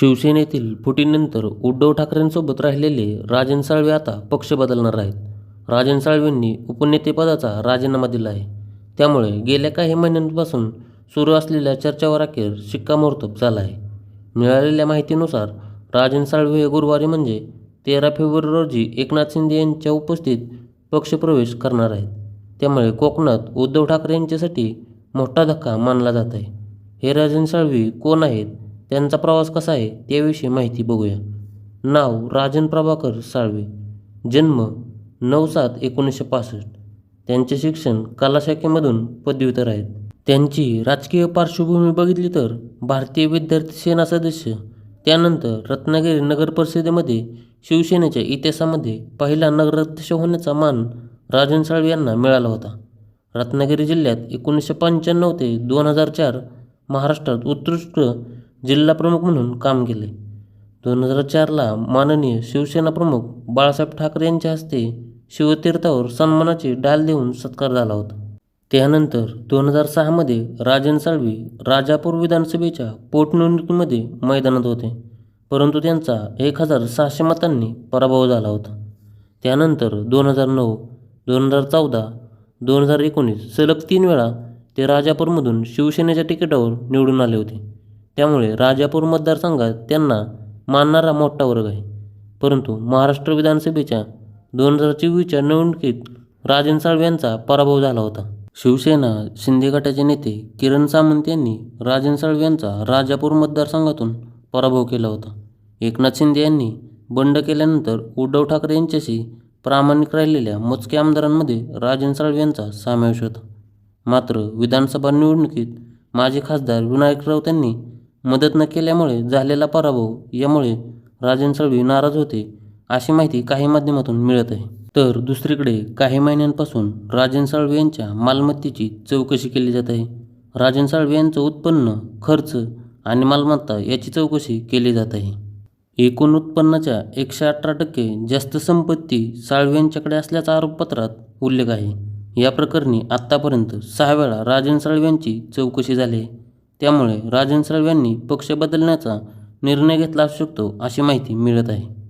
शिवसेनेतील फुटीनंतर उद्धव ठाकरेंसोबत राहिलेले राजन साळवे आता पक्ष बदलणार आहेत. राजन साळवेंनी उपनेतेपदाचा राजीनामा दिला आहे. त्यामुळे गेल्या काही महिन्यांपासून सुरू असलेल्या चर्चावर अखेर शिक्कामोर्तब झाला आहे. मिळालेल्या माहितीनुसार राजन साळवे हे गुरुवारी म्हणजे तेरा फेब्रुवारी रोजी एकनाथ शिंदे यांच्या उपस्थित पक्षप्रवेश करणार आहेत. त्यामुळे कोकणात उद्धव ठाकरे यांच्यासाठी मोठा धक्का मानला जात आहे. हे राजन साळवी कोण आहेत? त्यांचा प्रवास कसा आहे त्याविषयी माहिती बघूया. नाव राजन प्रभाकर साळवे. जन्म नऊ सात एकोणीसशे पासष्ट. त्यांचे शिक्षण कला शाखेमधून पदव्युत्तर आहेत. त्यांची राजकीय पार्श्वभूमी बघितली तर भारतीय विद्यार्थी सेना सदस्य त्यानंतर रत्नागिरी नगर परिषदेमध्ये शिवसेनेच्या इतिहासामध्ये पहिला नगराध्यक्ष होण्याचा मान राजन साळवे यांना मिळाला होता. रत्नागिरी जिल्ह्यात एकोणीसशे पंच्याण्णव ते दोन हजार चार महाराष्ट्रात उत्कृष्ट जिल्हाप्रमुख म्हणून काम केले. दोन हजार चारला माननीय शिवसेना प्रमुख बाळासाहेब ठाकरे यांच्या हस्ते शिवतीर्थावर सन्मानाची डाल देऊन सत्कार झाला होता. त्यानंतर दोन हजार सहामध्ये राजन साळवी राजापूर विधानसभेच्या पोटनिवडणुकीमध्ये मैदानात होते परंतु त्यांचा एक हजार सहाशे मतांनी पराभव झाला होता. त्यानंतर दोन हजार नऊ दोन हजार चौदा दोन हजार एकोणीस सलग तीन वेळा ते राजापूरमधून शिवसेनेच्या तिकिटावर निवडून आले होते. त्यामुळे राजापूर मतदारसंघात त्यांना मानणारा मोठा वर्ग आहे. परंतु महाराष्ट्र विधानसभेच्या दोन हजार चोवीसच्या निवडणुकीत राजन साळवे यांचा पराभव झाला होता. शिवसेना शिंदे गटाचे नेते किरण सामंत यांनी राजन साळवे यांचा राजापूर मतदारसंघातून पराभव केला होता. एकनाथ शिंदे यांनी बंड केल्यानंतर उद्धव ठाकरे यांच्याशी प्रामाणिक राहिलेल्या मोजक्या आमदारांमध्ये राजन साळवे यांचा समावेश होता. मात्र विधानसभा निवडणुकीत माजी खासदार विनायक राऊत यांनी मदत न केल्यामुळे झालेला पराभव यामुळे राजन साळवी नाराज होते अशी माहिती काही माध्यमातून मिळत आहे. तर दुसरीकडे काही महिन्यांपासून राजन साळवे यांच्या मालमत्तेची चौकशी केली जात आहे. राजन साळवे यांचं उत्पन्न खर्च आणि मालमत्ता याची चौकशी केली जात आहे. एकूण उत्पन्नाच्या एकशे अठरा टक्के जास्त संपत्ती साळवे यांच्याकडे असल्याचा आरोपपत्रात उल्लेख आहे. या प्रकरणी आत्तापर्यंत सहा वेळा राजन साळवे यांची चौकशी झाली आहे. त्यामुळे राजन यांनी पक्ष बदलण्याचा निर्णय घेतला असू शकतो अशी माहिती मिळत आहे.